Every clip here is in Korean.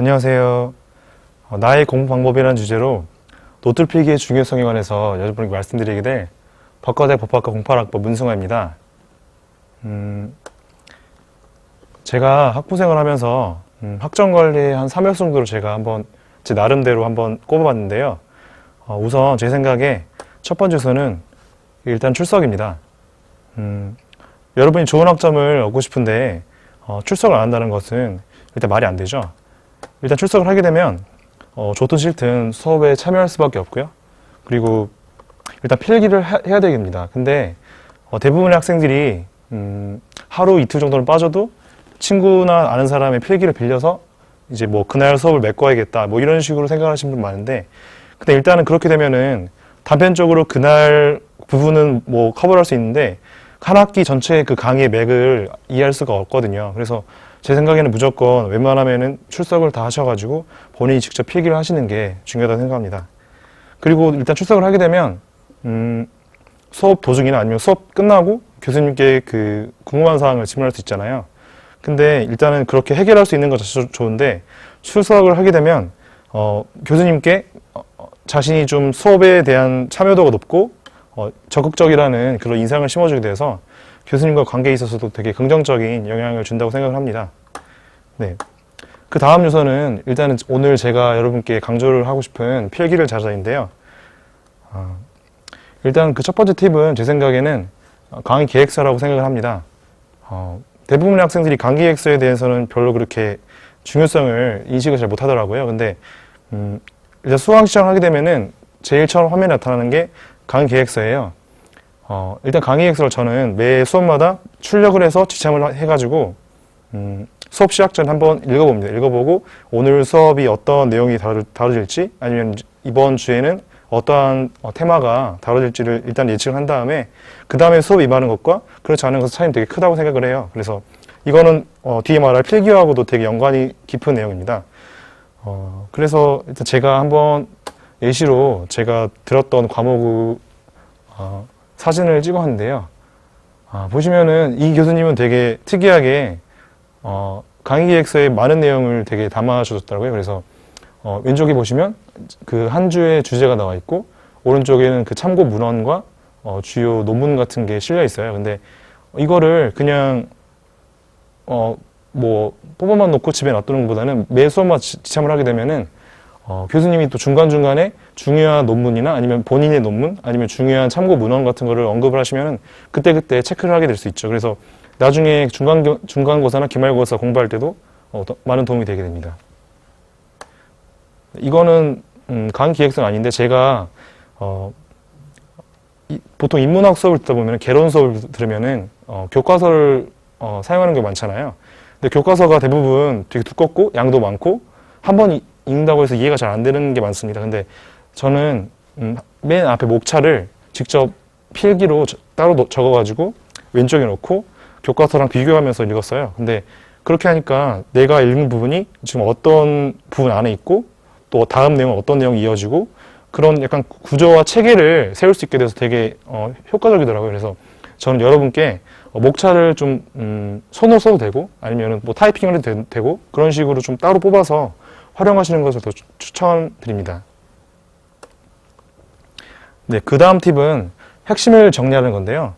안녕하세요. 어, 나의 공부 방법이라는 주제로 노트 필기의 중요성에 관해서 여러분께 말씀드리게 될 법과대 법학과 08학번 문승화입니다. 음, 제가 학부생을 하면서 음, 학점 관리에 한 3회 정도로 제가 한번 제 나름대로 한번 꼽아봤는데요. 어, 우선 제 생각에 첫 번째 수는 일단 출석입니다. 음, 여러분이 좋은 학점을 얻고 싶은데 어, 출석을 안 한다는 것은 일단 말이 안 되죠. 일단 출석을 하게 되면 어, 좋든 싫든 수업에 참여할 수밖에 없고요. 그리고 일단 필기를 하- 해야 되겠습니다. 근데 어, 대부분의 학생들이 음, 하루 이틀 정도는 빠져도 친구나 아는 사람의 필기를 빌려서 이제 뭐 그날 수업을 메꿔야겠다 뭐 이런 식으로 생각하시는 분 많은데 근데 일단은 그렇게 되면은 단편적으로 그날 부분은 뭐 커버할 수 있는데 한 학기 전체의 그 강의의 맥을 이해할 수가 없거든요. 그래서 제 생각에는 무조건 웬만하면은 출석을 다 하셔가지고 본인이 직접 필기를 하시는 게 중요하다고 생각합니다. 그리고 일단 출석을 하게 되면 음, 수업 도중이나 아니면 수업 끝나고 교수님께 그 궁금한 사항을 질문할 수 있잖아요. 근데 일단은 그렇게 해결할 수 있는 것 자체도 좋은데 출석을 하게 되면 어, 교수님께 어, 어, 자신이 좀 수업에 대한 참여도가 높고 어, 적극적이라는 그런 인상을 심어주게 돼서 교수님과 관계에 있어서도 되게 긍정적인 영향을 준다고 생각을 합니다. 네. 그 다음 요소는 일단은 오늘 제가 여러분께 강조를 하고 싶은 필기를 자자인데요. 어, 일단 그 첫 번째 팁은 제 생각에는 어, 강의 계획서라고 생각을 합니다. 어, 대부분의 학생들이 강의 계획서에 대해서는 별로 그렇게 중요성을 인식을 잘 못하더라고요. 근데 음, 일단 수강 시작하게 되면은 제일 처음 화면에 나타나는 게 강의 계획서예요. 어, 일단 강의 계획서를 저는 매 수업마다 출력을 해서 지참을 해가지고 음, 수업 시작 전에 한번 읽어봅니다. 읽어보고 오늘 수업이 어떤 내용이 다루, 다뤄질지 아니면 이번 주에는 어떠한 어, 테마가 다뤄질지를 일단 예측을 한 다음에 그 다음에 수업 임하는 것과 그렇지 않은 것의 차이는 되게 크다고 생각을 해요. 그래서 이거는 어, 뒤에 말할 필기하고도 되게 연관이 깊은 내용입니다. 어, 그래서 일단 제가 한번 예시로 제가 들었던 과목 어, 사진을 찍어왔는데요. 아, 보시면은 이 교수님은 되게 특이하게 어, 강의 기획서에 많은 내용을 되게 담아주셨더라고요. 그래서 어, 왼쪽에 보시면 그 한 주의 주제가 나와 있고 오른쪽에는 그 참고 문헌과 어, 주요 논문 같은 게 실려 있어요. 근데 이거를 그냥 어, 뭐 뽑아만 놓고 집에 놔두는 것보다는 매 수업마다 지- 지참을 하게 되면은 어, 교수님이 또 중간중간에 중요한 논문이나 아니면 본인의 논문 아니면 중요한 참고 문헌 같은 거를 언급을 하시면은 그때 그때 체크를 하게 될 수 있죠. 그래서 나중에 중간, 중간고사나 기말고사 공부할 때도 어, 더- 많은 도움이 되게 됩니다. 이거는 음, 강의 기획서는 아닌데 제가 어, 이- 보통 인문학 수업을 듣다 보면 개론 수업을 들으면은 어, 교과서를 어, 사용하는 게 많잖아요. 근데 교과서가 대부분 되게 두껍고 양도 많고 한 번 읽는다고 해서 이해가 잘 안 되는 게 많습니다. 근데 저는 음, 맨 앞에 목차를 직접 필기로 저- 따로 노- 적어가지고 왼쪽에 놓고 교과서랑 비교하면서 읽었어요. 근데 그렇게 하니까 내가 읽는 부분이 지금 어떤 부분 안에 있고 또 다음 내용은 어떤 내용이 이어지고 그런 약간 구조와 체계를 세울 수 있게 돼서 되게 어, 효과적이더라고요. 그래서 저는 여러분께 어, 목차를 좀 음, 손으로 써도 되고 아니면 뭐 타이핑을 해도 되- 되고 그런 식으로 좀 따로 뽑아서 활용하시는 것을 더 추- 추천드립니다. 네, 그 다음 팁은 핵심을 정리하는 건데요.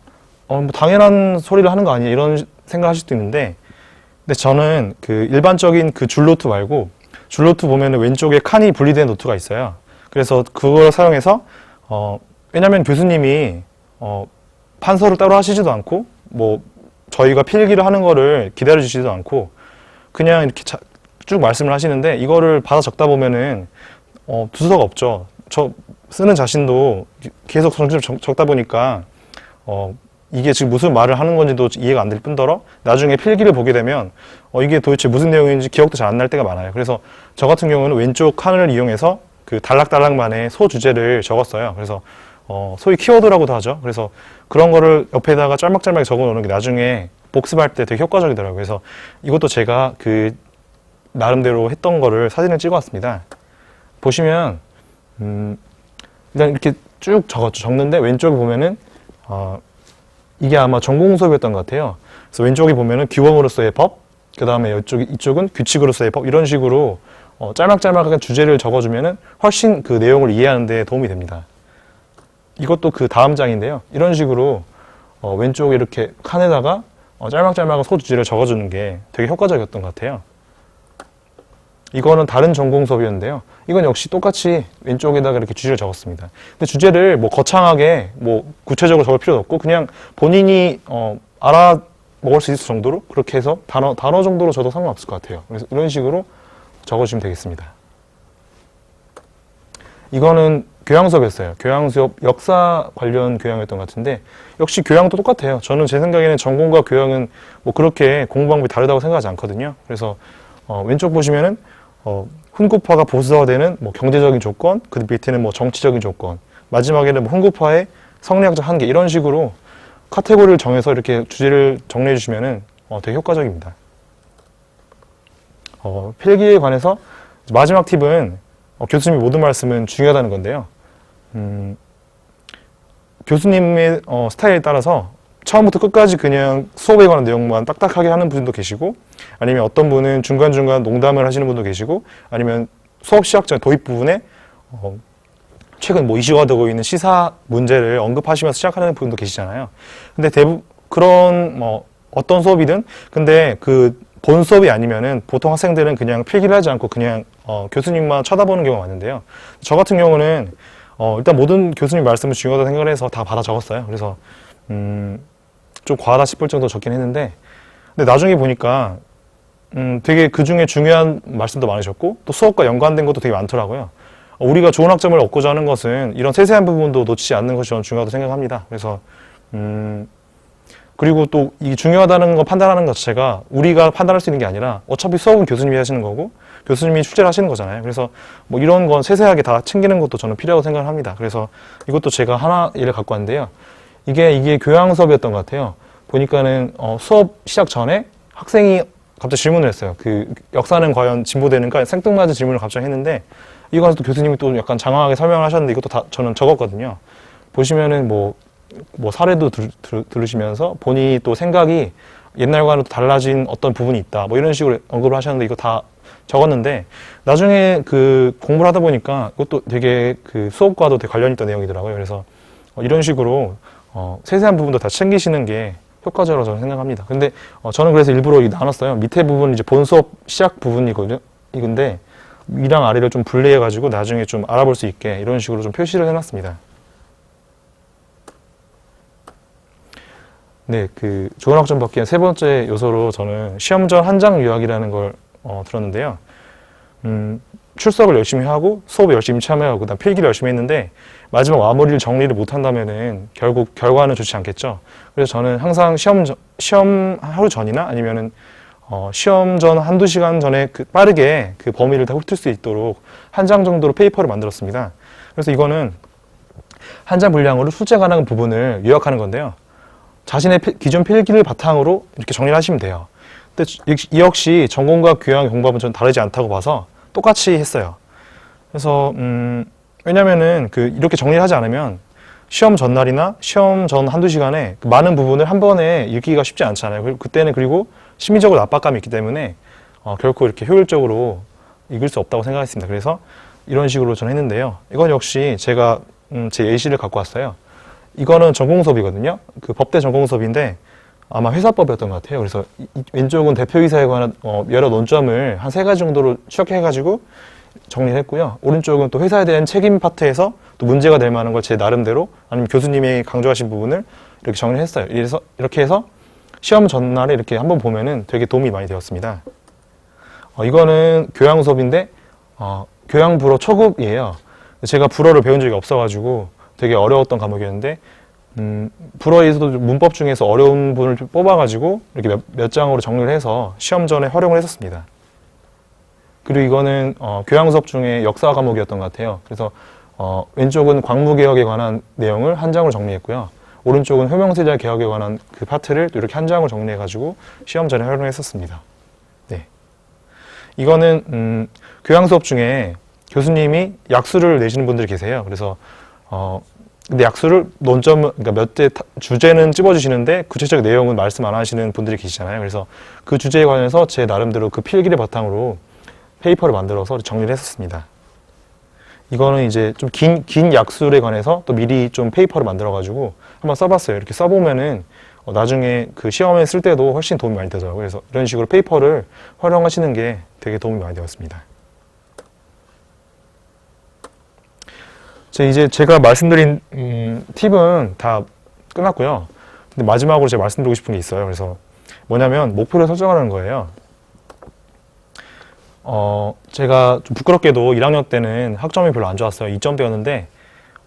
어, 뭐 당연한 소리를 하는 거 아니에요? 이런 생각하실 수도 있는데, 근데 저는 그 일반적인 그 줄노트 말고 줄노트 보면은 왼쪽에 칸이 분리된 노트가 있어요. 그래서 그걸 사용해서 어, 왜냐면 교수님이 어, 판서를 따로 하시지도 않고 뭐 저희가 필기를 하는 거를 기다려 주시지도 않고 그냥 이렇게 자- 쭉 말씀을 하시는데 이거를 받아 적다 보면은 어, 두서가 없죠. 저 쓰는 자신도 계속 적, 적다 보니까 어, 이게 지금 무슨 말을 하는 건지도 이해가 안 될 뿐더러 나중에 필기를 보게 되면 어, 이게 도대체 무슨 내용인지 기억도 잘 안 날 때가 많아요. 그래서 저 같은 경우는 왼쪽 칸을 이용해서 그 단락단락만의 소 주제를 적었어요. 그래서 어, 소위 키워드라고도 하죠. 그래서 그런 거를 옆에다가 짤막짤막하게 적어 놓는 게 나중에 복습할 때 되게 효과적이더라고요. 그래서 이것도 제가 그 나름대로 했던 거를 사진을 찍어 왔습니다. 보시면 음, 일단 이렇게 쭉 적었죠. 적는데 왼쪽에 보면은 어, 이게 아마 전공 수업이었던 것 같아요. 그래서 왼쪽에 보면은 규범으로서의 법, 그 다음에 이쪽 이쪽은 규칙으로서의 법 이런 식으로 어, 짤막짤막하게 주제를 적어주면은 훨씬 그 내용을 이해하는 데 도움이 됩니다. 이것도 그 다음 장인데요. 이런 식으로 어, 왼쪽에 이렇게 칸에다가 어, 짤막짤막한 소주제를 적어주는 게 되게 효과적이었던 것 같아요. 이거는 다른 전공 수업이었는데요. 이건 역시 똑같이 왼쪽에다가 이렇게 주제를 적었습니다. 근데 주제를 뭐 거창하게 뭐 구체적으로 적을 필요도 없고 그냥 본인이 어, 알아 먹을 수 있을 정도로 그렇게 해서 단어 단어 정도로 줘도 상관없을 것 같아요. 그래서 이런 식으로 적어주시면 되겠습니다. 이거는 교양 수업이었어요. 교양 수업 역사 관련 교양이었던 것 같은데 역시 교양도 똑같아요. 저는 제 생각에는 전공과 교양은 뭐 그렇게 공부 방법이 다르다고 생각하지 않거든요. 그래서 어, 왼쪽 보시면은 어, 훈구파가 보수화되는 뭐 경제적인 조건, 그 밑에는 뭐 정치적인 조건, 마지막에는 뭐 훈구파의 성리학적 한계 이런 식으로 카테고리를 정해서 이렇게 주제를 정리해 주시면은 어, 되게 효과적입니다. 어, 필기에 관해서 마지막 팁은 어, 교수님이 모든 말씀은 중요하다는 건데요. 음, 교수님의 어, 스타일에 따라서 처음부터 끝까지 그냥 수업에 관한 내용만 딱딱하게 하는 분도 계시고 아니면 어떤 분은 중간중간 농담을 하시는 분도 계시고 아니면 수업 시작 전 도입 부분에 어, 최근 뭐 이슈가 되고 있는 시사 문제를 언급하시면서 시작하는 분도 계시잖아요. 근데 대부 그런 뭐 어떤 수업이든 근데 그 본 수업이 아니면은 보통 학생들은 그냥 필기를 하지 않고 그냥 어, 교수님만 쳐다보는 경우가 많은데요. 저 같은 경우는 어, 일단 모든 교수님 말씀을 중요하다 생각을 해서 다 받아 적었어요. 그래서 음, 좀 과하다 싶을 정도 적긴 했는데 근데 나중에 보니까 음, 되게 그 중에 중요한 말씀도 많으셨고 또 수업과 연관된 것도 되게 많더라고요. 어, 우리가 좋은 학점을 얻고자 하는 것은 이런 세세한 부분도 놓치지 않는 것이 저는 중요하다고 생각합니다. 그래서 음, 그리고 또 이 중요하다는 거 판단하는 것 자체가 우리가 판단할 수 있는 게 아니라 어차피 수업은 교수님이 하시는 거고 교수님이 출제를 하시는 거잖아요. 그래서 뭐 이런 건 세세하게 다 챙기는 것도 저는 필요하다고 생각을 합니다. 그래서 이것도 제가 하나 예를 갖고 왔는데요. 이게 이게 교양 수업이었던 것 같아요. 보니까는 어, 수업 시작 전에 학생이 갑자기 질문을 했어요. 그 역사는 과연 진보되는가 생뚱맞은 질문을 갑자기 했는데 이거 또 교수님이 또 약간 장황하게 설명을 하셨는데 이것도 다 저는 적었거든요. 보시면은 뭐, 뭐 사례도 들, 들, 들으시면서 본인이 또 생각이 옛날과는 또 달라진 어떤 부분이 있다. 뭐 이런 식으로 언급을 하셨는데 이거 다 적었는데 나중에 그 공부를 하다 보니까 이것도 되게 그 수업과도 되게 관련 있던 내용이더라고요. 그래서 어, 이런 식으로 어, 세세한 부분도 다 챙기시는 게 효과적으로 저는 생각합니다. 근데 어, 저는 그래서 일부러 이 나눴어요. 밑에 부분은 이제 본 수업 시작 부분이거든요. 이건데 위랑 아래를 좀 분리해 가지고 나중에 좀 알아볼 수 있게 이런 식으로 좀 표시를 해놨습니다. 네, 그 좋은 학점 받기엔 세 번째 요소로 저는 시험 전 한 장 요약이라는 걸 어, 들었는데요. 음, 출석을 열심히 하고 수업에 열심히 참여하고 그다음 필기를 열심히 했는데 마지막 마무리를 정리를 못 한다면은 결국 결과는 좋지 않겠죠. 그래서 저는 항상 시험 전- 시험 하루 전이나 아니면은 어, 시험 전 한두 시간 전에 그 빠르게 그 범위를 다 훑을 수 있도록 한 장 정도로 페이퍼를 만들었습니다. 그래서 이거는 한 장 분량으로 출제 가능한 부분을 요약하는 건데요. 자신의 필- 기존 필기를 바탕으로 이렇게 정리를 하시면 돼요. 근데 이 역시 전공과 교양 공부하면 전 다르지 않다고 봐서 똑같이 했어요. 그래서 음, 왜냐면은 그 이렇게 정리를 하지 않으면 시험 전날이나 시험 전 한두 시간에 그 많은 부분을 한 번에 읽기가 쉽지 않잖아요. 그때는 그리고 심리적으로 압박감이 있기 때문에 어, 결코 이렇게 효율적으로 읽을 수 없다고 생각했습니다. 그래서 이런 식으로 저는 했는데요. 이건 역시 제가 음, 제 예시를 갖고 왔어요. 이거는 전공 수업이거든요. 그 법대 전공 수업인데 아마 회사법이었던 것 같아요. 그래서 이- 이 왼쪽은 대표이사에 관한 어, 여러 논점을 한 세 가지 정도로 추적해가지고 정리를 했고요. 오른쪽은 또 회사에 대한 책임 파트에서 또 문제가 될 만한 걸 제 나름대로 아니면 교수님이 강조하신 부분을 이렇게 정리를 했어요. 이래서 이렇게 해서 시험 전날에 이렇게 한번 보면은 되게 도움이 많이 되었습니다. 어, 이거는 교양 수업인데 어, 교양 불어 초급이에요. 제가 불어를 배운 적이 없어가지고 되게 어려웠던 과목이었는데 음, 불어에서도 좀 문법 중에서 어려운 부분을 좀 뽑아가지고 이렇게 몇, 몇 장으로 정리를 해서 시험 전에 활용을 했었습니다. 그리고 이거는 어, 교양 수업 중에 역사 과목이었던 것 같아요. 그래서 어, 왼쪽은 광무개혁에 관한 내용을 한 장으로 정리했고요. 오른쪽은 효명세자 개혁에 관한 그 파트를 또 이렇게 한 장으로 정리해가지고 시험 전에 활용했었습니다. 네. 이거는 음, 교양 수업 중에 교수님이 약수를 내시는 분들이 계세요. 그래서 어, 근데 약수를 논점 그러니까 몇 대 주제는 찝어주시는데 구체적 내용은 말씀 안 하시는 분들이 계시잖아요. 그래서 그 주제에 관해서 제 나름대로 그 필기를 바탕으로 페이퍼를 만들어서 정리를 했었습니다. 이거는 이제 좀 긴, 긴 약술에 관해서 또 미리 좀 페이퍼를 만들어가지고 한번 써봤어요. 이렇게 써보면은 어, 나중에 그 시험에 쓸 때도 훨씬 도움이 많이 되더라고요. 그래서 이런 식으로 페이퍼를 활용하시는 게 되게 도움이 많이 되었습니다. 자, 이제 제가 말씀드린 음, 팁은 다 끝났고요. 근데 마지막으로 제가 말씀드리고 싶은 게 있어요. 그래서 뭐냐면 목표를 설정하는 거예요. 어, 제가 좀 부끄럽게도 1학년 때는 학점이 별로 안 좋았어요. 2점대였는데,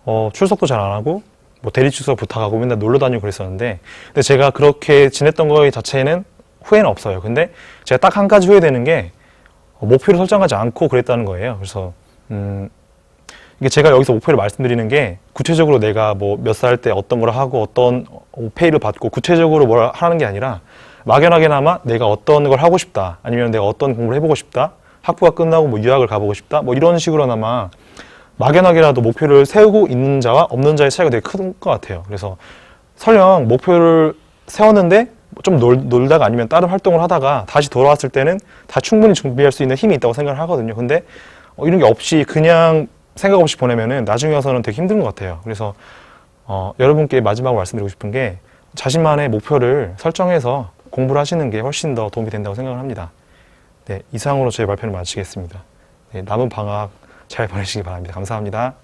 어, 출석도 잘 안 하고, 뭐 대리 출석 부탁하고 맨날 놀러 다니고 그랬었는데, 근데 제가 그렇게 지냈던 거 자체는 후회는 없어요. 근데 제가 딱 한 가지 후회되는 게, 어, 목표를 설정하지 않고 그랬다는 거예요. 그래서, 음, 이게 제가 여기서 목표를 말씀드리는 게 구체적으로 내가 뭐 몇 살 때 어떤 걸 하고 어떤 페이를 받고 구체적으로 뭘 하는 게 아니라 막연하게나마 내가 어떤 걸 하고 싶다 아니면 내가 어떤 공부를 해보고 싶다 학부가 끝나고 뭐 유학을 가보고 싶다 뭐 이런 식으로나마 막연하게라도 목표를 세우고 있는 자와 없는 자의 차이가 되게 큰 것 같아요. 그래서 설령 목표를 세웠는데 좀 놀, 놀다가 아니면 다른 활동을 하다가 다시 돌아왔을 때는 다 충분히 준비할 수 있는 힘이 있다고 생각을 하거든요. 근데 어, 이런 게 없이 그냥 생각 없이 보내면은 나중에 와서는 되게 힘든 것 같아요. 그래서 어, 여러분께 마지막으로 말씀드리고 싶은 게 자신만의 목표를 설정해서 공부를 하시는 게 훨씬 더 도움이 된다고 생각을 합니다. 네, 이상으로 제 발표를 마치겠습니다. 네, 남은 방학 잘 보내시기 바랍니다. 감사합니다.